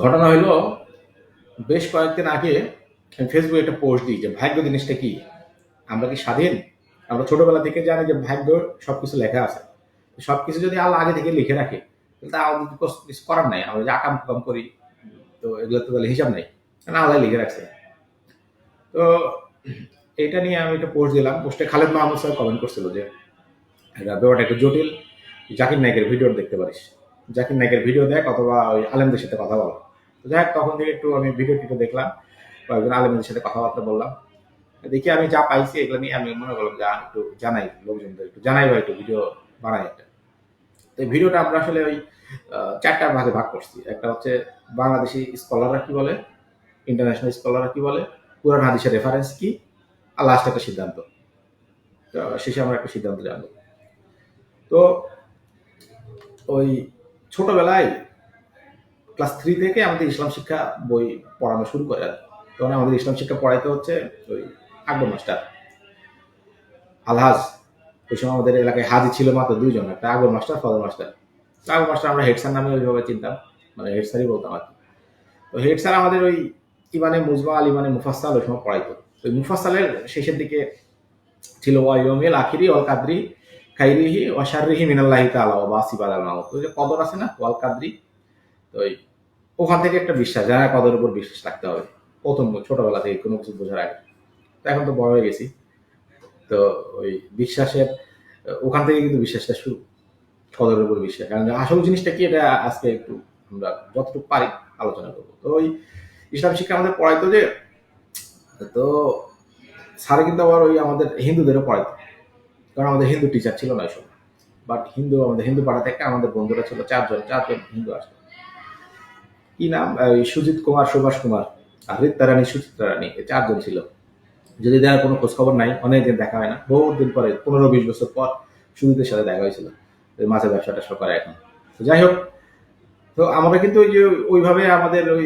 ঘটনা হলো বেশ কয়েকদিন আগে ফেসবুকে একটা পোস্ট দিই যে ভাগ্য জিনিসটা কি? আমরা কি স্বাধীন? আমরা ছোটবেলা থেকে জানি যে ভাগ্য সবকিছু লেখা আছে। সবকিছু যদি আল্লাহ আগে থেকে লিখে রাখে তা আমাদের কিছু করার নাই। আমরা যে আকাম কুকাম করি, তো এগুলো তো তাহলে হিসাব নেই। না, আল্লাহ লিখে রাখছে। তো এটা নিয়ে আমি একটা পোস্ট দিলাম। পোস্টে খালেদ মাহমুদ স্যার কমেন্ট করছিল যে ব্যাপারটা একটু জটিল, জাকির নায়কের ভিডিও দেখতে পারিস। জাকির নায়কের ভিডিও দেখ অথবা ওই আলেমদের সাথে কথা বল। তো যাই হোক, তখন থেকে একটু আমি ভিডিও টিডিও দেখলাম কয়েকজন আলেমদের সাথে কথাবার্তা বললাম। দেখি আমি যা পাইছি এগুলো নিয়ে আমি মনে করলাম যা একটু জানাই লোকজনদের একটু জানাই বা একটু ভিডিও বানাই একটা। তো ভিডিওটা আমরা আসলে ওই আহ, চারটা ভাগে ভাগ করছি। একটা হচ্ছে বাংলাদেশি স্কলাররা কি বলে ইন্টারন্যাশনাল স্কলাররা কি বলে কোরআন হাদিসের রেফারেন্স কি আর লাস্ট একটা সিদ্ধান্ত। শেষে আমরা একটা সিদ্ধান্ত জানব। তো ওই ছোটবেলায় ক্লাস থ্রি থেকে আমাদের ইসলাম শিক্ষা বই পড়ানো শুরু করে। তখন আমাদের ইসলাম শিক্ষা পড়াইতে হচ্ছে ওই আকবর মাস্টার। আলহাজ, ওই সময় আমাদের এলাকায় হাজি ছিল মাত্র দুইজন, একটা Akbar master Fazar master. Akbar master আমরা হেড স্যার নামে ওইভাবে চিনতাম মানে হেড স্যারই বলতাম আর কি। তো হেড স্যার আমাদের ওই ইমানে মুজমা, আল ইমানে মুফাসাল ওই সময় পড়াইতো। ওই মুফাসালের শেষের দিকে ছিল ওয়াইমিল আখিরি ওয়াল কাদরি খাইরিহি ওয়াশারিহি মিনাল্লাহি তাআলা ওয়া বাসিবাল আল মাউত। ওই যে কদর আছে না ওয়াল কাদরি তো ওখান থেকে একটা বিশ্বাস যারা কদর উপর বিশ্বাস রাখতে হবে। প্রথম ছোটবেলা থেকে কোনো কিছু বোঝার আগে। এখন তো বড় হয়ে গেছি। তো ওই বিশ্বাসের, ওখান থেকে কিন্তু বিশ্বাসটা শুরু। কদরের উপর বিশ্বাস। কারণ আসল জিনিসটা কি, এটা আজকে একটু আমরা যতটুকু পারি আলোচনা করব। তো ওই ইসলাম শিক্ষা আমাদের পড়াইতো যে, তো স্যারে কিন্তু আবার ওই আমাদের হিন্দুদেরও পড়াইতো। কারণ আমাদের হিন্দু টিচার ছিল না সময়। বাট হিন্দু, আমাদের হিন্দু পাড়া থেকে আমাদের বন্ধুরা ছিল চারজন চারজন হিন্দু আসতো। কি নাম? সুজিত কুমার, সুভাষ কুমার আর রিত্তা রানী, সুচিত্রা রানী, এই চারজন ছিল। যদি দেওয়ার কোনো খোঁজ খবর নাই, অনেকদিন দেখা হয় না। বহুত দিন পরে, পনেরো বিশ বছর পর সুজিতের সাথে দেখা হয়েছিল। মাছের ব্যবসাটা সব করে এখন। যাই হোক, তো আমরা কিন্তু ওই যে, ওইভাবে আমাদের ওই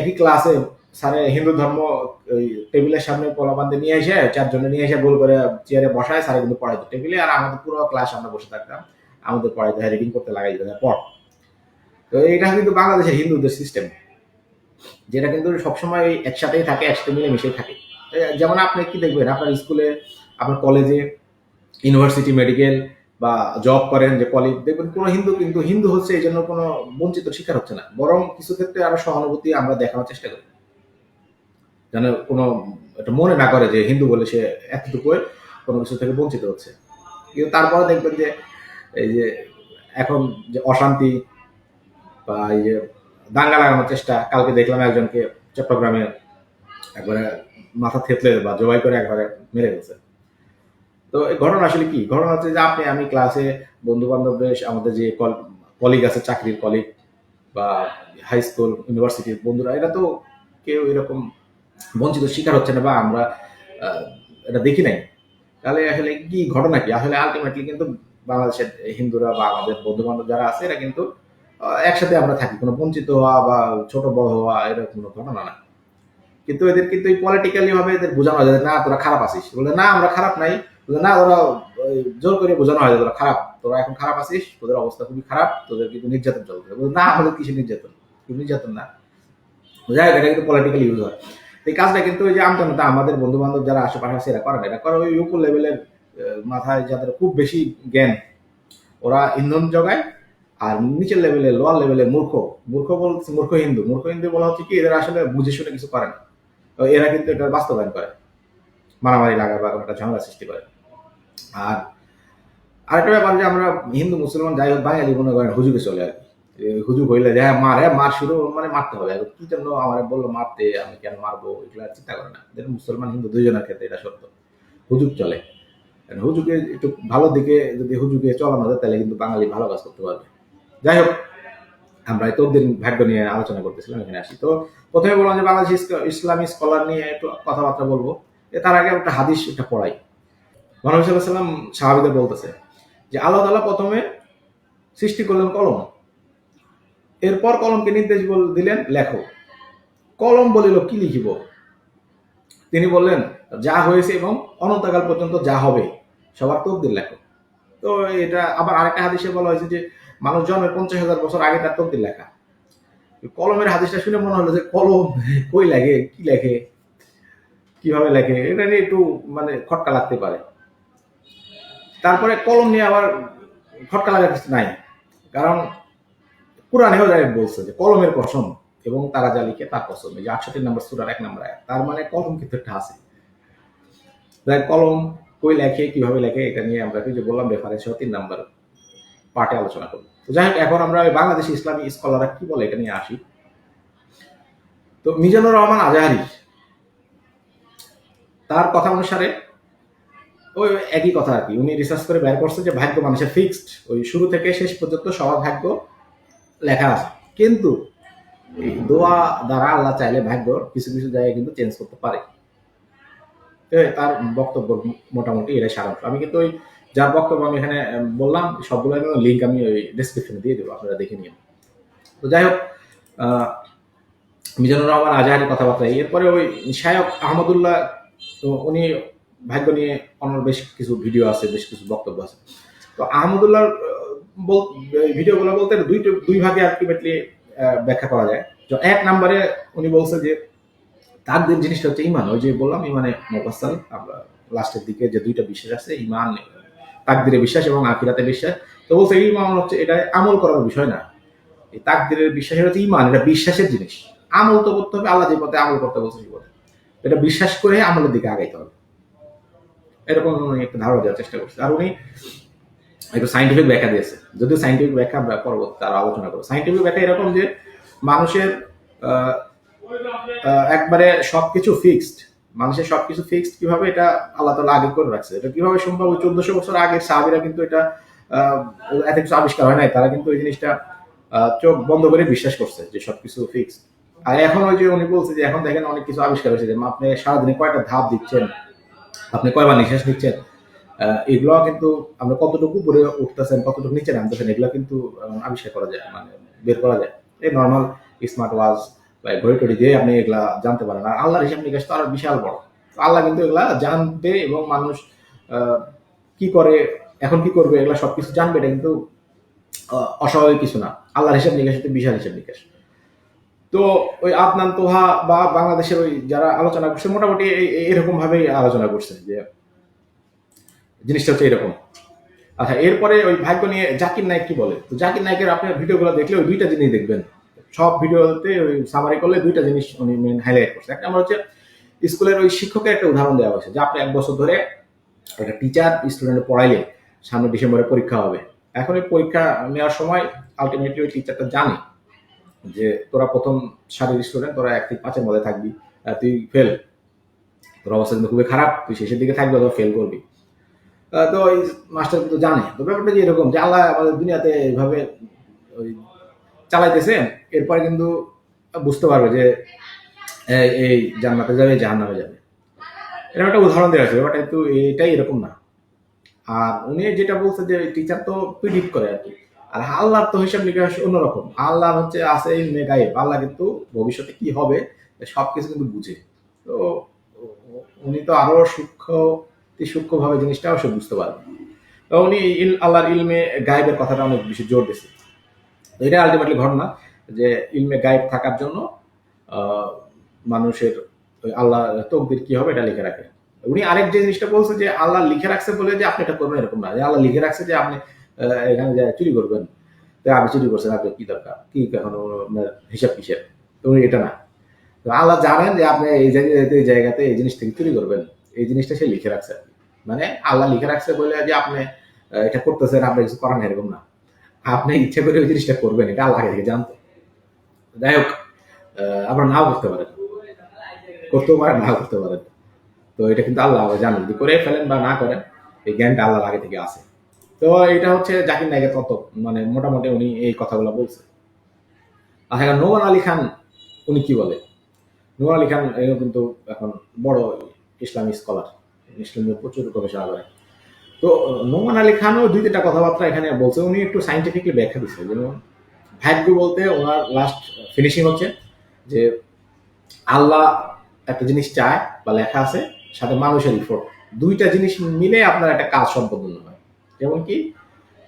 একই ক্লাসে স্যারে হিন্দু ধর্ম, ওই টেবিলের সামনে কলাবান্ধে নিয়ে এসে, চারজনে নিয়ে এসে গোল করে চেয়ারে বসায়, স্যারে কিন্তু পড়াইতো টেবিলে, আর আমাদের পুরো ক্লাস আমরা বসে থাকতাম। আমাদের পড়াইতে, হয় রিডিং করতে লাগাই দিতে পড়। তো এটা কিন্তু বাংলাদেশের হিন্দুদের সিস্টেম যেটা কিন্তু সবসময় একসাথেই থাকে, একসাথে মিলে মিশেই থাকে যেমন আপনি কি দেখবেন, আপনার স্কুলে, আপনার কলেজে ইউনিভার্সিটি মেডিকেল বা জব করেন যে কলেজ দেখবেন কোনো হিন্দু কিন্তু, হিন্দু হচ্ছে এই জন্য কোনো বঞ্চিত শিকার হচ্ছে না। বরং কিছু ক্ষেত্রে আরও সহানুভূতি আমরা দেখানোর চেষ্টা করি। যেন কোনো এটা মনে না করে যে হিন্দু বলে সে এতটুকু কোনো কিছু থেকে বঞ্চিত হচ্ছে। কিন্তু তারপরে দেখবেন যে এই যে এখন যে অশান্তি বা এই যে দাঙ্গা লাগানোর চেষ্টা, কালকে দেখলাম একজনকে চট্টগ্রামে একবারে মাথা থেতলে বা জবাই করে একবারে মেরে গেছে তো এই ঘটনা আসলে কি? ঘটনা হচ্ছে যে আপনি, আমি ক্লাসে বন্ধু বান্ধবদের আমাদের যে কলিগ আছে, চাকরির কলিগ বা হাই স্কুল ইউনিভার্সিটির বন্ধুরা, এরা তো কেউ এরকম বঞ্চিত শিকার হচ্ছে না বা আমরা এটা দেখি নাই। তাহলে আসলে কি ঘটনা কি? আসলে আলটিমেটলি কিন্তু বাংলাদেশের হিন্দুরা বা আমাদের বন্ধু বান্ধব যারা আছে এরা কিন্তু একসাথে আমরা থাকি। কোনো বঞ্চিত হওয়া বা ছোট বড় হওয়া এরকম কোনো ঘটনা না। কিন্তু এদের কিন্তু পলিটিক্যালি ভাবে এদের বোঝানো হয় না তোরা খারাপ আছিস। বলে না আমরা খারাপ নাই। বলে না ওরা জোর করে বোঝানো হয় তোরা খারাপ তোরা এখন খারাপ আছিস তোদের অবস্থা খুবই খারাপ তোদের কিন্তু নির্যাতন চলছে। বলে না আমাদের কিছু নির্যাতন? কিন্তু নির্যাতন না। যাই হোক, এটা কিন্তু পলিটিক্যাল ইউজ হয়। এই কাজটা কিন্তু ওই যে আমজনতা, আমাদের বন্ধু বান্ধব যারা আশেপাশে আছে এরা করে না। এরা করে ওই উপর লেভেলের মাথায় যাদের খুব বেশি জ্ঞান। ওরা ইন্ধন জোগায় আর নিচের লেভেলে লোয়ার লেভেলে মূর্খ। মূর্খ বলছে মূর্খ হিন্দু। মূর্খ হিন্দু বলা হচ্ছে কি এরা আসলে বুঝে শুনে কিছু করে না। এরা কিন্তু এটা বাস্তবায়ন করে। মারামারি লাগায় বা একটা ঝামেলা সৃষ্টি করে। আর আরেকটা ব্যাপার যে আমরা হিন্দু, মুসলমান, যাই হোক, বাঙালি মনে করেন হুজুকে চলে আর হুজুক হইলে যে হ্যাঁ মার হ্যাঁ মার শুরু মানে মারতে হবে। আর কি জন্য আমার বলল, মারতে, আমি কেন মারবো? এগুলো চিন্তা করে না। মুসলমান, হিন্দু দুইজনের ক্ষেত্রে এটা সত্য। হুজুক চলে। হুজুকে একটু ভালো দিকে যদি হুজুকে চলানো যায়, তাহলে কিন্তু বাঙালি ভালো কাজ করতে পারবে। যাই হোক, আমরা এই তদ্দিন ভাগ্য নিয়ে আলোচনা করতেছিলাম, এখানে আসি। তো প্রথমে বললাম যে, বাংলাদেশ ইসলামী স্কলার নিয়ে একটু কথাবার্তা বলব। তার আগে একটা হাদিস একটা পড়াই। সাল্লাহ সাল্লাম সাহাবিদের বলতেছে যে, আল্লাহ তাআলা প্রথমে সৃষ্টি করলেন কলম। এরপর কলমকে নির্দেশ দিলেন লেখো কলম বলিল, কি লিখিব? তিনি বললেন, যা হয়েছে এবং অনন্তকাল পর্যন্ত যা হবে, সবার তকদির লেখো তো এটা আবার আরেকটা হাদিসে বলা হয়েছে যে, মানুষ জন্মের পঞ্চাশ হাজার বছর আগে তার তকদির লেখা। কলমের হাদিসটা শুনে মনে হলো যে, কলম কই লাগে কি লেখে? কীভাবে লেখে? এটা নিয়ে একটু মানে খটকা লাগতে পারে। তারপরে কলম নিয়ে আবার খটকা লাগার নাই। কারণ কোরআনেও ডাইরেক্ট বলছে যে, কলমের কসম এবং তারা যা লিখে তার কসম। এই যে আটষট্টি নম্বর সুরার এক নম্বর আয়াত, তার মানে কলম কিন্তু একটা আছে। তাই কলম কই লেখে, কীভাবে লেখে, এটা নিয়ে আমরা যে বললাম রেফারেন্স তিন নম্বর পার্টে আলোচনা করব। তো যাই হোক, এখন আমরা বাংলাদেশি ইসলামী স্কলাররা কি বলে এটা নিয়ে আসি। তো মিজানুর রহমান আজাহারি, তার কথা অনুসারে ওই একই কথা আর কি। উনি রিসার্চ করে বের করছে যে, ভাগ্য মানুষের ফিক্সড ওই শুরু থেকে শেষ পর্যন্ত সবার ভাগ্য লেখা আছে। কিন্তু এই দোয়া দ্বারা আল্লাহ চাইলে ভাগ্য কিছু কিছু জায়গায় কিন্তু চেঞ্জ করতে পারে। তার বক্তব্য মোটামুটি এটাই সারাংশ। আমি কিন্তু ওই যার বক্তব্য আমি এখানে বললাম সবগুলো লিঙ্ক আমি ওই ডেসক্রিপশনে দিয়ে দেবো, আপনারা দেখে নিন। তো যাই হোক মিজানুর রহমান আজাহারি কথাবার্তা। এরপরে ওই শায়ক আহমদুল্লাহ উনি ভাগ্য নিয়ে অন্য বেশ কিছু ভিডিও আছে, বেশ কিছু বক্তব্য আছে। তো আহমদুল্লাহ ভিডিওগুলো বলতে দুই দুই ভাগে আলটিমেটলি ব্যাখ্যা করা যায়। এক নম্বরে উনি বলছে যে তাকদির জিনিসটা হচ্ছে ইমান, ওই যে বললাম ইমানে মোফাসাল আমরা লাস্টের দিকে যে দুইটা বিশ্বাস আছে, ইমান তাকদিরে বিশ্বাস এবং আখিরাতে বিশ্বাস। তো বলছে এই ইমান হচ্ছে, এটা আমল করার বিষয় না। এই তাকদিরের বিশ্বাসের হচ্ছে ইমান, এটা বিশ্বাসের জিনিস। আমল তো করতে হবে, আল্লাহ যে পথে আমল করতে বলছে সেই পথে। এটা বিশ্বাস করে আমলের দিকে আগাইতে হবে। এরকম উনি একটা ধারণা দেওয়ার চেষ্টা করছে। আর উনি একটু সাইন্টিফিক ব্যাখ্যা দিয়েছে। যদিও সাইন্টিফিক ব্যাখ্যা পরবর্তী তার আলোচনা করব। সাইন্টিফিক ব্যাখ্যা এরকম যে মানুষের একবারে সবকিছু ফিক্সড মানুষের সবকিছু ফিক্সড কীভাবে এটা আল্লাহ তালা আগে করে রাখছে? এটা কীভাবে সম্ভব? চোদ্দশো বছর আগে সাহাবিরা কিন্তু এটা এত কিছু আবিষ্কার হয় নাই। তারা কিন্তু ওই জিনিসটা চোখ বন্ধ করে বিশ্বাস করছে যে সবকিছু ফিক্সড আর এখন ওই যে উনি বলছে যে এখন দেখেন অনেক কিছু আবিষ্কার হয়েছে যে আপনি সারাদিনে কয়টা ধাপ দিচ্ছেন? আপনি কয়বার নিঃশ্বাস নিচ্ছেন? এগুলো কিন্তু আমরা কতটুকু উপরে উঠতেছেন, কতটুকু নিচে নামতেছেন, এগুলো কিন্তু আবিষ্কার করা যায় মানে বের করা যায়। এই নর্মাল স্মার্ট ওয়াচ বা ঘড়ি টড়ি দিয়ে আপনি এগুলা জানতে পারেন। আর আল্লাহর হিসাব নিকাশ তো আরও বিশাল বড়। আল্লাহ কিন্তু এগুলা জানবে এবং মানুষ কি করে, এখন কি করবে, এগুলা সবকিছু জানবে, এটা কিন্তু অস্বাভাবিক কিছু না। আল্লাহর হিসাব নিকাশ হচ্ছে বিশাল হিসাব নিকাশ। তো ওই আদনান তোহা বা বাংলাদেশের ওই যারা আলোচনা করছে, মোটামুটি এরকম ভাবেই আলোচনা করছে যে জিনিসটা হচ্ছে এরকম। আচ্ছা এরপরে ওই ভাগ্য নিয়ে জাকির নায়ক কি বলে? তো জাকির নায়কের আপনার ভিডিওগুলো দেখলে ওই দুইটা জিনিস দেখবেন। সব ভিডিওতে ওই সামারি করলে দুইটা জিনিস উনি মেন হাইলাইট করছে। একটা আমার হচ্ছে স্কুলের ওই শিক্ষকের একটা উদাহরণ দেওয়া হয়েছে, যে আপনি এক বছর ধরে একটা টিচার স্টুডেন্ট পড়াইলে সামনে ডিসেম্বরে পরীক্ষা হবে। এখন এই পরীক্ষা নেওয়ার সময় আলটিমেটলি ওই টিচারটা জানে যে তোরা প্রথম সারির স্টুডেন্ট তোরা এক থেকে পাঁচের মধ্যে থাকবি তুই ফেল তোর অবস্থা কিন্তু খুবই খারাপ, তুই শেষের দিকে থাকবি অথবা ফেল করবি। তো এই মাস্টার কিন্তু জানে। তো ব্যাপারটা যে এরকম যে আল্লাহ আমাদের দুনিয়াতে এইভাবে ওই চালাইতেছে, এরপরে কিন্তু বুঝতে পারবে যে এই- জান্নাতে যাবে, জাহান্নামে যাবে। এরকম একটা উদাহরণ দেওয়া আছে, ব্যাপারটা কিন্তু এটাই এরকম না। আর উনি যেটা বলছে যে টিচার তো প্রিডিক্ট করে আর কি। আর আল্লাহর তো হিসাব নিকাশ অন্যরকম। আল্লাহ হচ্ছে আছে, ইলমে গায়েব। আল্লাহ কিন্তু ভবিষ্যতে কি হবে সব কিছু কিন্তু বুঝে। তো উনি তো আরও সূক্ষ্ম সূক্ষ্মভাবে জিনিসটা অবশ্যই বুঝতে পারবে। উনি ইল আল্লাহর ইলমে গায়েবের কথাটা অনেক বেশি জোর দিয়েছে। এটা আলটিমেটলি ঘটনা যে ইলমে গায়েব থাকার জন্য মানুষের আল্লাহ তকদির কি হবে এটা লিখে রাখে। উনি আরেক যে জিনিসটা বলছে যে আল্লাহ লিখে রাখছে বলে যে আপনি এটা করবেন এরকম না। যে আল্লাহ লিখে রাখছে যে আপনি এখানে যে চুরি করবেন তো আপনি চুরি করছেন আপনার কি দরকার? কি আপনার হিসাব কিসের? তো উনি এটা না। তো আল্লাহ জানেন যে আপনি এই জায়গাতে এই জায়গাতে এই জিনিস থেকে চুরি করবেন। এই জিনিসটা সে লিখে রাখছে। আর কি। মানে আল্লাহ লিখে রাখছে বলে যে আপনি এটা করতেছেন, আপনি কিছু করেন এরকম না। আপনি ইচ্ছে করে ওই জিনিসটা করবেন, এটা আল্লাহ আগে থেকে জানতো। যাই হোক আপনারা নাও করতে পারেন। করতেও পারেন, নাও করতে পারেন। তো এটা কিন্তু আল্লাহ জানেন যদি করে ফেলেন বা না করেন, এই জ্ঞানটা আল্লাহর আগে থেকে আসে তো এটা হচ্ছে জাকির নায়কের তত্ত্ব মানে মোটামুটি উনি এই কথাগুলো বলছে। আচ্ছা এখন নোমান আলী খান, উনি কি বলে? নোমান আলী খান কিন্তু এখন বড় ইসলামী স্কলার ইসলামী প্রচুর গবেষণা করে তো, নোমান আলী খানও দুই তিনটা কথাবার্তা এখানে বলছে। উনি একটু সাইন্টিফিকলি ব্যাখ্যা দিচ্ছে যেমন, ভাগ্য বলতে ওনার লাস্ট ফিনিশিং হচ্ছে যে আল্লাহ একটা জিনিস চায় বা লেখা আছে, সাথে মানুষের ইফোর্ট দুইটা জিনিস মিলে আপনার একটা কাজ সম্পন্ন হয়। যেমন কি,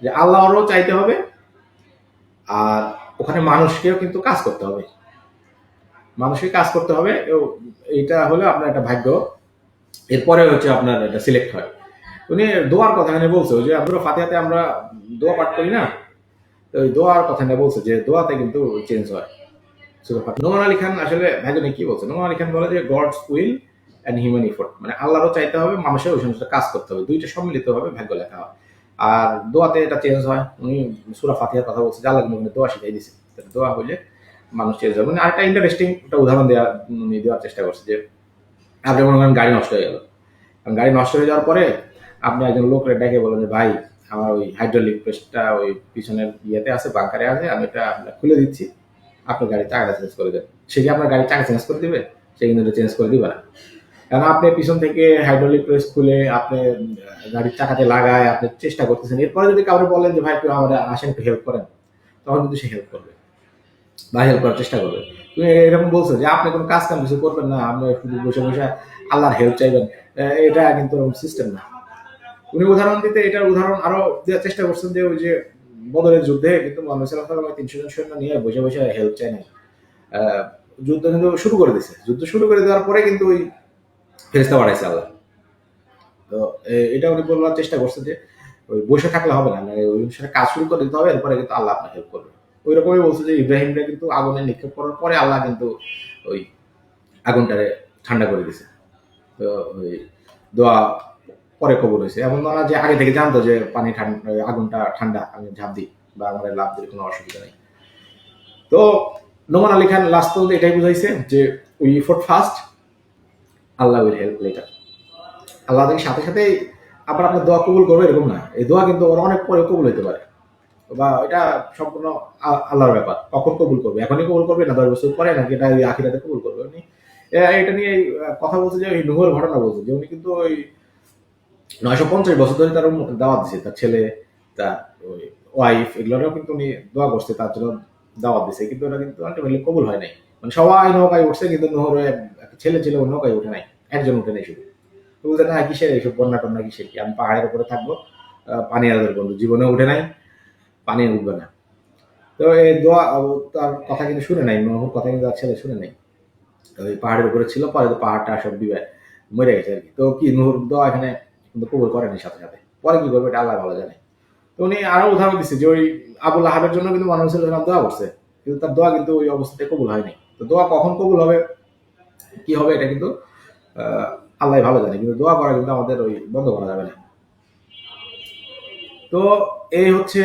যে আল্লাহরও চাইতে হবে, আর ওখানে মানুষকেও কিন্তু কাজ করতে হবে। মানুষকে কাজ করতে হবে। এইটা হলে আপনার একটা ভাগ্য। এরপরে হচ্ছে আপনার এটা সিলেক্ট হয়। উনি দোয়ার কথা এখানে বলছে যে আমরা ফাতিহাতে আমরা দোয়া পাঠ করি না? তো ওই দোয়ার কথা এখানে বলছে যে দোয়াতে কিন্তু চেঞ্জ হয়। নোমান আলী খান আসলে নিয়ে কি বলছে? নোমান আলী খান বলে যে God's will and human effort মানে আল্লাহরও চাইতে হবে মানুষের ওই সমস্ত কাজ করতে হবে। দুইটা সম্মিলিত ভাবে ভাগ্য লেখা হয়। আর দোয়াতে এটা চেঞ্জ হয়। উনি সুরা ফাতিহার কথা বলছে আল্লাহ কিন্তু দোয়া শিখাই দিছে দোয়া হইলে মানুষ চেঞ্জ হবে মানে আরেকটা ইন্টারেস্টিং একটা উদাহরণ দেওয়া দেওয়ার চেষ্টা করছে যে আপনি মনে করেন গাড়ি নষ্ট হয়ে গেল। গাড়ি নষ্ট হয়ে যাওয়ার পরে আপনি একজন লোকরে ডেকে বলেন যে, ভাই, আমার ওই হাইড্রোলিক প্রেসটা ওই পিছনের ইয়েতে আছে বাঙ্কারে আছে, আমি এটা আপনার খুলে দিচ্ছি। আপনার গাড়ি চাকাটা চেঞ্জ করে দেন। সে কি আপনার গাড়ি চাকা চেঞ্জ করে দিবে? সে কিন্তু এটা চেঞ্জ করে দিবে না। কারণ আপনি পিছন থেকে হাইড্রোলিক প্রেস খুলে আপনি গাড়ির চাকাতে লাগায় আপনি চেষ্টা করতেছেন। এরপরে যদি কাউকে বলেন যে, ভাই, একটু আমাদের আসেন, একটু হেল্প করেন, তখন কিন্তু সে হেল্প করবে। বা হেল্প করার চেষ্টা করবে। এরকম বলছো যে, আপনি কোনো কাজ কাম কিছু করবেন না, আপনি শুধু বসে বসে আল্লাহর হেল্প চাইবেন। এটা কিন্তু সিস্টেম না। উনি উদাহরণ দিতে এটার উদাহরণ আরও দেওয়ার চেষ্টা করছেন যে, ওই যে বদলের যুদ্ধে কিন্তু মোহাম্মদ সাল্লাহ তিনশো জন সৈন্য নিয়ে বসে বসে হেল্প চায় নাই। যুদ্ধ কিন্তু শুরু করে দিছে। যুদ্ধ শুরু করে দেওয়ার পরে কিন্তু ওই ফেরেস্তা বাড়াইছে আল্লাহ। তো এটা উনি বলার চেষ্টা করছে যে, ওই বসে থাকলে হবে না মানে ওই অনুসারে কাজ শুরু করে দিতে হবে, এরপরে কিন্তু আল্লাহ আপনাকে হেল্প করবে। ওই রকমই বলছে যে ইব্রাহিমরা কিন্তু আগুনে নিক্ষেপ করার পরে আল্লাহ কিন্তু ওই আগুনটারে ঠান্ডা করে দিছে তো ওই দোয়া পরে কবুল হয়েছে। এমন না যে আগে থেকে জানতো যে পানি ঠান্ডা আগুনটা ঠান্ডা, আমি ঝাঁপ দিই বা আমাদের লাভ দিলে কোনো অসুবিধা নেই। তো নোমান আলী খান লাস্ট পর্যন্ত এটাই বুঝাইছে যে effort first Allah will help later Allah সাথে সাথে আবার আপনার দোয়া কবুল করবে, এরকম না। এই দোয়া কিন্তু ওরা অনেক পরে কবুল হতে পারে। বা এটা সম্পূর্ণ আল্লাহর ব্যাপার। কখন কবুল করবে? এখনই কবুল করবে না? দশ বছর পরে নাকি এটা ওই আখিরাতে কবুল করবে? উনি এটা নিয়ে কথা বলছে যে, ওই নুহের ঘটনা বলছে যে, উনি কিন্তু ওই নয়শো পঞ্চাশ বছর ধরে তার দাওয়াত দিছে। তার ছেলে, তার ওই ওয়াইফ এগুলোরও কিন্তু উনি দোয়া করছে, তার জন্য দাওয়াত দিছে। কিন্তু ওটা কিন্তু আলটিমেটলি কবুল হয় নাই। মানে সবাই নৌকায় উঠছে, কিন্তু নহর ছেলে ছিল নৌকায় উঠে নাই। একজন উঠে নাই শুধু। তো বলছে, না, কিসের এইসব বন্যা টন্যা কিসের কি? আমি পাহাড়ের উপরে থাকব। পানি আলাদের বন্ধু। জীবনে উঠে নাই। পানি উঠবে না। তো এই দোয়া তার কথা কিন্তু শুনে নাই কথা কিন্তু তার ছেলে শুনে নাই। ওই পাহাড়ের উপরে ছিল, পরে তো পাহাড়টা সব দিবে মরে গেছে আর কি। তো কি নহর দোয়া এখানে কিন্তু কবুল করেনি সাথে সাথে। পরে কি করবে এটা আল্লাহ ভালো জানে। তো উনি আরও উদাহরণ দিচ্ছে যে ওই আবুল আহাবের জন্য কিন্তু মানুষ দোয়া করছে, কিন্তু তার দোয়া কিন্তু ওই অবস্থাতে কবুল হয়নি। তো দোয়া কখন কবুল হবে, কি হবে এটা কিন্তু আল্লাহ ভালো জানে, কিন্তু দোয়া করা কিন্তু আমাদের ওই বন্ধ করা যাবে না। তো এই হচ্ছে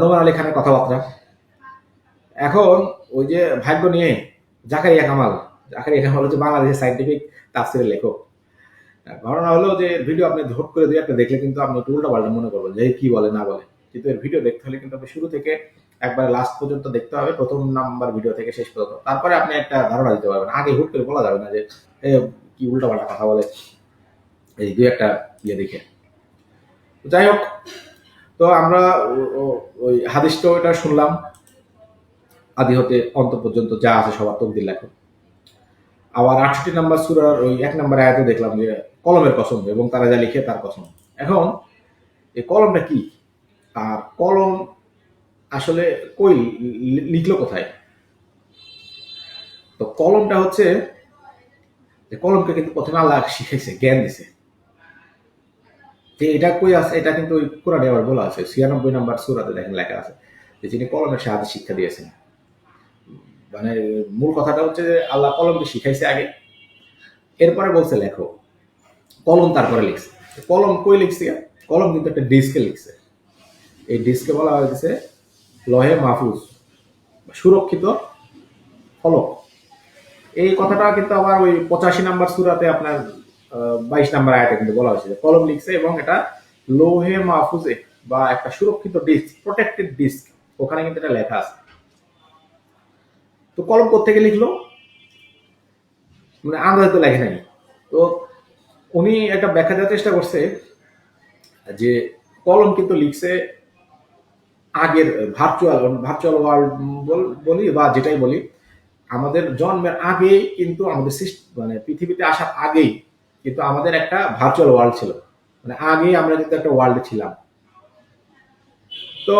নোমান আলী খানের কথাবার্তা। এখন ওই যে ভাগ্য নিয়ে জাকারিয়া কামাল জাকারিয়া কামাল হচ্ছে বাংলাদেশের সাইন্টিফিক তাফসিরের লেখক। ঘটনা হলো যে ভিডিও আপনি ধট করে দিয়ে একটা দেখলে কিন্তু আপনি উল্টা পাল্টা মনে করবেন যে কি বলে, না বলে। কিন্তু এর ভিডিও দেখতে হলে কিন্তু আপনি শুরু থেকে একবার লাস্ট পর্যন্ত দেখতে হবে, প্রথম নাম্বার ভিডিও থেকে শেষ পর্যন্ত। তারপরে আপনি একটা ধারণা দিতে পারবেন। আগে হুট করে বলা যাবে না যে কি উল্টা পাল্টা কথা বলে। এই দুই একটা ইয়ে দেখে। যাই হোক তো আমরা ওই হাদিসটাও এটা শুনলাম। আদি হতে অন্ত পর্যন্ত যা আছে সবার তকদির লেখো আবার আটষট্টি নাম্বার সুরার ওই এক নাম্বার আয়াতে দেখলাম যে কলমের কসম এবং তারা যা লিখে তার কসম। এখন এই কলমটা কি? আর কলম আসলে কই লিখলো কোথায়? তো কলমটা হচ্ছে কলমকে কিন্তু প্রথমে আল্লাহ শিখেছে জ্ঞান দিছে। যে এটা কই আছে, এটা কিন্তু ওই কোরআনে আবার বলা আছে। ছিয়ানব্বই নাম্বার সুরাতে দেখেন লেখা আছে যে তিনি কলমের সাহায্যে শিক্ষা দিয়েছেন। মানে মূল কথাটা হচ্ছে যে আল্লাহ কলমকে শিখাইছে আগে, এরপরে বলছে লেখো। কলম তারপরে লিখছে। কলম কই লিখছে? কলম কিন্তু একটা ডিস্কে লিখছে। এই ডিস্কে বলা হয়েছে লহে মাহফুজ, সুরক্ষিত ফলক। এই কথাটা কিন্তু আবার ওই পঁচাশি নাম্বার সুরাতে আপনার বাইশ নাম্বার আয়াতে কিন্তু বলা হয়েছে কলম লিখছে এবং এটা লোহে মাহফুজে বা একটা সুরক্ষিত ডিস্ক প্রোটেক্টেড ডিস্ক, ওখানে কিন্তু এটা লেখা আছে। তো কলম থেকে লিখলো? মানে আন্দাজে তো লেখে নাই। তো উনি একটা ব্যাখ্যা দেওয়ার চেষ্টা করছে যে, কলম কিন্তু লিখছে আগের ভার্চুয়াল ভার্চুয়াল ওয়ার্ল্ড বলি বা যেটাই বলি, আমাদের জন্মের আগেই কিন্তু আমাদের মানে পৃথিবীতে আসার আগেই কিন্তু আমাদের একটা ভার্চুয়াল ওয়ার্ল্ড ছিল। মানে আগেই আমরা কিন্তু একটা ওয়ার্ল্ডে ছিলাম। তো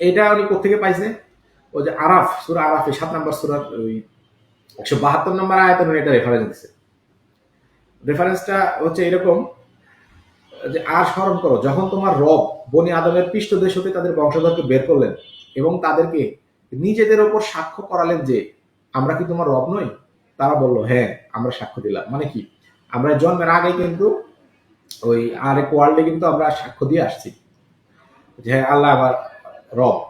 এটা উনি কোথেকে পাইছে? ওই যে আরাফ, সুরা আরাফে সাত নম্বর সুরার ওই একশো বাহাত্তর নম্বর আয়তনের এটা রেফারেন্স দিচ্ছে রেফারেন্সটা হচ্ছে এরকম যে, আর স্মরণ করো, যখন তোমার রব বনি আদমের পৃষ্ঠদেশ হতে তাদের বংশধরকে বের করলেন এবং তাদেরকে নিজেদের ওপর সাক্ষ্য করালেন যে, আমরা কি তোমার রব নই? তারা বলল হ্যাঁ আমরা সাক্ষ্য দিলাম। মানে কি? আমরা জন্মের আগে কিন্তু ওই আরেক ওয়ার্ল্ডে কিন্তু আমরা সাক্ষ্য দিয়ে আসছি যে হ্যাঁ আল্লাহ আমার রব।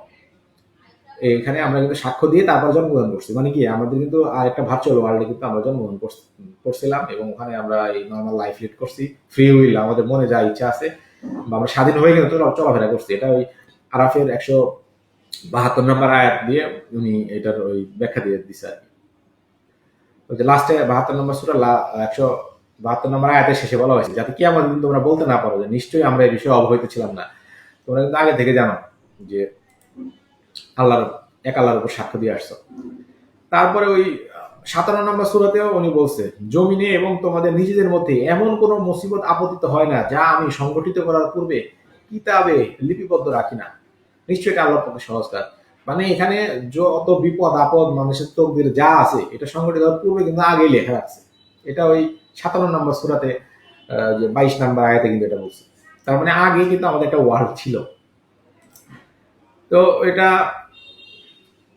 এখানে আমরা কিন্তু সাক্ষ্য দিয়ে তারপর জন্মগ্রহণ করছি। মানে কি, আমাদের কিন্তু আর একটা ভার্চুয়াল ওয়ার্ল্ডে কিন্তু আমরা জন্মগ্রহণ করছ- করছিলাম এবং ওখানে আমরা এই নর্মাল লাইফ লিড করছি। ফ্রি উইল আমাদের মনে যা ইচ্ছা আছে। বা আমরা স্বাধীন হয়ে কিন্তু চলা- চলাফেরা করছি। এটা ওই আরাফের একশো বাহাত্তর নম্বর আয়াত দিয়ে উনি এটার ওই ব্যাখ্যা দিয়ে দিছে আর কি। লাস্টে বাহাত্তর নম্বর সুরা একশো বাহাত্তর নম্বর আয়াতের শেষে বলা হয়েছে, যাতে কি আমাদের তোমরা বলতে না পারো যে নিশ্চয়ই আমরা এই বিষয়ে অবহিত ছিলাম না। তোমরা কিন্তু আগে থেকে জানো যে আল্লাহর এক আল্লাহর উপর সাক্ষ্য দিয়ে আসছো। তারপরে ওই সাতান্ন নম্বর সুরাতেও উনি বলছে, জমিনে এবং তোমাদের নিজেদের মধ্যে এমন কোনো মুসিবত আপতিত হয় না যা আমি সংগঠিত করার পূর্বে কিতাবে লিপিবদ্ধ রাখি না। নিশ্চয়ই এটা আল্লাহর পক্ষে সহজ কাজ। মানে এখানে যত বিপদ আপদ মানুষের তকদির যা আছে, এটা সংগঠিত হওয়ার পূর্বে কিন্তু আগেই লেখা আছে এটা ওই সাতান্ন নম্বর সুরাতে যে বাইশ নম্বর আয়াতে কিন্তু এটা বলছে। তার মানে আগে কিন্তু আমাদের একটা ওয়ার্ল্ড ছিল। তো এটা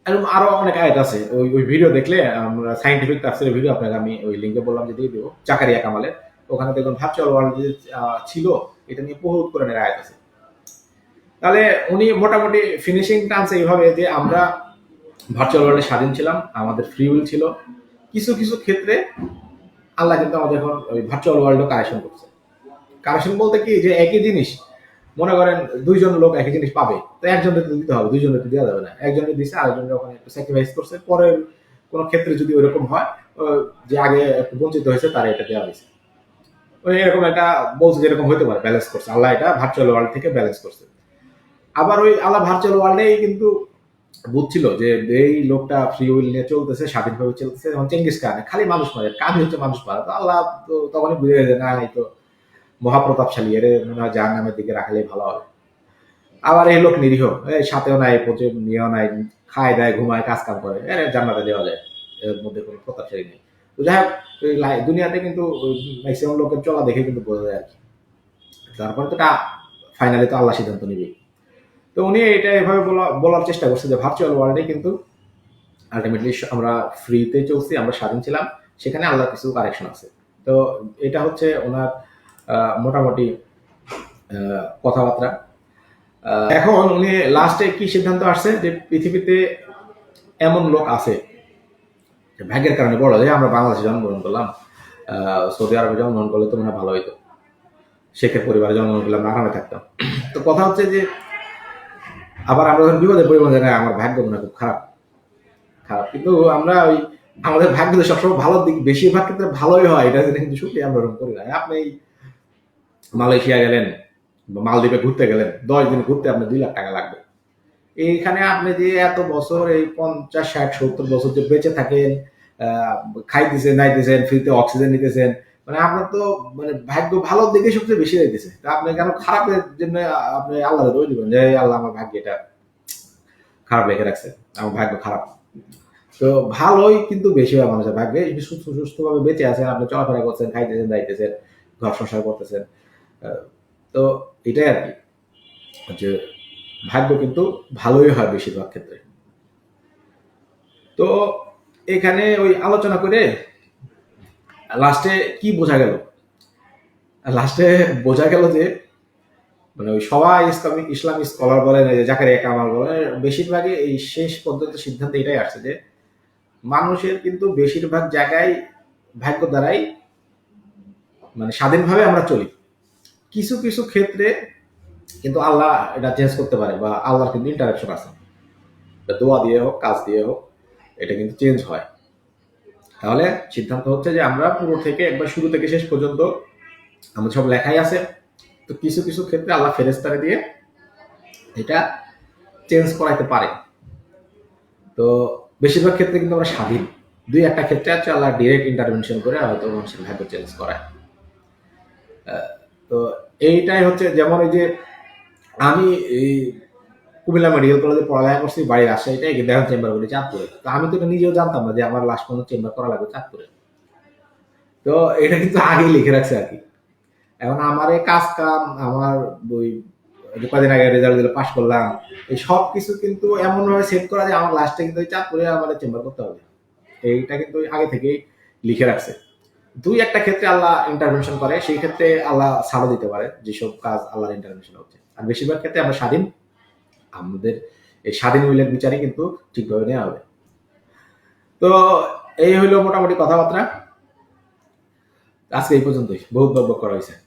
এরকম আরও অনেক আয়াত আছে। ওই ওই ভিডিও দেখলে আমরা সাইন্টিফিক তাফসিরের ভিডিও আপনাকে আমি ওই লিঙ্কে বললাম যে দিয়ে দেবো, জাকারিয়া কামালের। ওখানে দেখুন ভার্চুয়াল ওয়ার্ল্ড যে ছিল, এটা নিয়ে বহু কোরআনের আয়াত আছে। তাহলে উনি মোটামুটি ফিনিশিং টানছে এইভাবে যে আমরা ভার্চুয়াল ওয়ার্ল্ডে স্বাধীন ছিলাম, আমাদের ফ্রি উইল ছিল। কিছু কিছু ক্ষেত্রে আল্লাহ কিন্তু আমাদের এখন ওই ভার্চুয়াল ওয়ার্ল্ডও কারেকশন করছে। কারেকশন বলতে কি যে একই জিনিস, মনে করেন দুইজন লোক একই জিনিস পাবে, তো একজনের তো দিতে হবে দুইজনের তো দেওয়া যাবে না। একজনের দিচ্ছে আরেকজনের ওখানে একটু স্যাক্রিফাইস করছে। পরের কোনো ক্ষেত্রে যদি ওইরকম হয় যে আগে একটু বঞ্চিত হয়েছে, তারা এটা দেওয়া হয়েছে। ওই এরকম একটা বলছে যেরকম হতে পারে ব্যালেন্স করছে। আল্লাহ এটা ভার্চুয়াল ওয়ার্ল্ড থেকে ব্যালেন্স করছে। আবার ওই আল্লাহ ভার্চুয়াল ওয়ার্ল্ডেই কিন্তু বুঝছিল যে এই লোকটা ফ্রি উইল নিয়ে চলতেছে, স্বাধীনভাবে চলতেছে যেমন চেঙ্গিস খান খালি মানুষ মারে কাজই হচ্ছে মানুষ মারা, তো আল্লাহ তো তখনই বুঝে গেছে, না, এই তো মহাপ্রতাপশালী, এর মনে হয় জাহান নামের দিকে রাখলেই ভালো হবে। আবার এই লোক নিরীহ, এই সাথেও নাই পচে নিয়েও নাই, খায়, দেয়, ঘুমায় কাজ কাম করে, এর জান্নাতে দেওয়া যায়, এর মধ্যে কোনো প্রতাপশালী নেই। তো যাই হোক দুনিয়াতে কিন্তু ম্যাক্সিমাম লোকের চলা দেখে কিন্তু বোঝা যায় আর কি। তারপরে তো ফাইনালি তো আল্লাহ সিদ্ধান্ত নিবে। তো উনি এটা এভাবে বলা- বলার চেষ্টা করছে যে ভার্চুয়াল ওয়ার্ল্ডে কিন্তু আলটিমেটলি আমরা ফ্রিতে চলছি, আমরা স্বাধীন ছিলাম, সেখানে আল্লাহর কিছু কারেকশন আছে। তো এটা হচ্ছে ওনার মোটামুটি কথাবার্তা। এখন উনি লাস্টে কি সিদ্ধান্ত আসছে যে পৃথিবীতে এমন লোক আছে ভাগ্যের কারণে বড়, যে আমরা বাংলাদেশে জন্মগ্রহণ করলাম সৌদি আরবে জন্মগ্রহণ করলে তো মনে হয় ভালো হইতো। শেখের পরিবারে জন্মগ্রহণ করলে আমরা আরামে থাকতাম। তো কথা হচ্ছে যে আবার আমরা যখন বিপদে পড়ে, বলছি, না, আমার ভাগ্য মনে খুব খারাপ। খারাপ। কিন্তু আমরা ওই, আমাদের ভাগ্য সবসময় ভালো দিক, বেশিরভাগ ক্ষেত্রে ভালোই হয়, এটা কিন্তু সুখী আমরা ওরকম করি না। আপনি মালয়েশিয়া গেলেন বা মালদ্বীপে ঘুরতে গেলেন, দশ দিন ঘুরতে আপনার দুই লাখ টাকা লাগবে। এইখানে আপনি যে এত বছর এই পঞ্চাশ, ষাট, সত্তর বছর যে বেঁচে থাকেন খাইতেছেন, নাইতেছেন, ফ্রিতে অক্সিজেন নিতেছেন মানে আপনার তো মানে ভাগ্য ভালো দিকে সবচেয়ে বেশি যাইতেছে তা আপনি কেন খারাপের জন্য আপনি আল্লাহ দোষ দিবেন? যে আল্লাহ, আমার ভাগ্য এটা খারাপ লেখে রাখছে। আমার ভাগ্য খারাপ। তো ভালোই কিন্তু বেশি হয় মানুষের ভাগ্যে। সুস্থ, সুস্থভাবে বেঁচে আছেন, আপনি চলাফেরা করছেন, খাইতেছেন, দাইতেছেন, ঘর সংসার করতেছেন। তো এটাই আর কি। যে ভাগ্য কিন্তু ভালোই হয় বেশিরভাগ ক্ষেত্রে। তো এখানে ওই আলোচনা করে লাস্টে কি বোঝা গেল? লাস্টে বোঝা গেল যে মানে ওই সবাই ইসলামিক ইসলামিক স্কলার বলেন জাকারিয়া কামাল বলেন, বেশিরভাগই এই শেষ পর্যন্ত সিদ্ধান্ত এটাই আসছে যে, মানুষের কিন্তু বেশিরভাগ জায়গায় ভাগ্য দ্বারাই মানে স্বাধীনভাবে আমরা চলি। কিছু কিছু ক্ষেত্রে কিন্তু আল্লাহ এটা চেঞ্জ করতে পারে বা আল্লাহর কিন্তু ইন্টারাকশন আছে। দোয়া দিয়ে হোক, কাজ দিয়ে হোক, এটা কিন্তু চেঞ্জ হয়। তাহলে সিদ্ধান্ত হচ্ছে যে আমরা পুরো থেকে একবার শুরু থেকে শেষ পর্যন্ত আমাদের সব লেখাই আছে। তো কিছু কিছু ক্ষেত্রে আল্লাহ ফেরেস্তারে দিয়ে এটা চেঞ্জ করাইতে পারে। তো বেশিরভাগ ক্ষেত্রে কিন্তু আমরা স্বাধীন। দুই একটা ক্ষেত্রে আছে আল্লাহ ডিরেক্ট ইন্টারভেনশন করে হয়তো মানুষের ভাগ্য চেঞ্জ করায়। তো এইটাই হচ্ছে যেমন এই যে আমি এই কুমিল্লা মেডিকেল কলেজে পড়ালেখা করছি বাড়ি রাজশাহীতে কিন্তু এখন চেম্বার করি চাঁদপুরে। তো আমি তো এটা নিজেও জানতাম না যে আমার লাস্ট পর্যন্ত চেম্বার করা লাগবে চাঁদপুরে। তো এটা কিন্তু আগেই লিখে রাখছে আর কি। এখন আমার এই কাজ কাম, আমার ওই কদিন আগে রেজাল্ট দিলে পাশ করলাম, এই সব কিছু কিন্তু এমন ভাবে সেট করা যে আমার লাস্টে কিন্তু ওই চাঁদপুরে আমাদের চেম্বার করতে হবে। এইটা কিন্তু আগে থেকেই লিখে রাখছে। দুই একটা ক্ষেত্রে আল্লাহ ইন্টারভেনশন করে, সেই ক্ষেত্রে আল্লাহ ছাড়ও দিতে পারে, যেসব কাজ আল্লাহর ইন্টারভেনশন হচ্ছে। আর বেশিরভাগ ক্ষেত্রে আমরা স্বাধীন। আমাদের এই স্বাধীন উইলের বিচারে কিন্তু ঠিকভাবে নেওয়া হবে। তো এই হইল মোটামুটি কথাবার্তা। আজকে এই পর্যন্তই। বহুত বকবক করা হয়েছে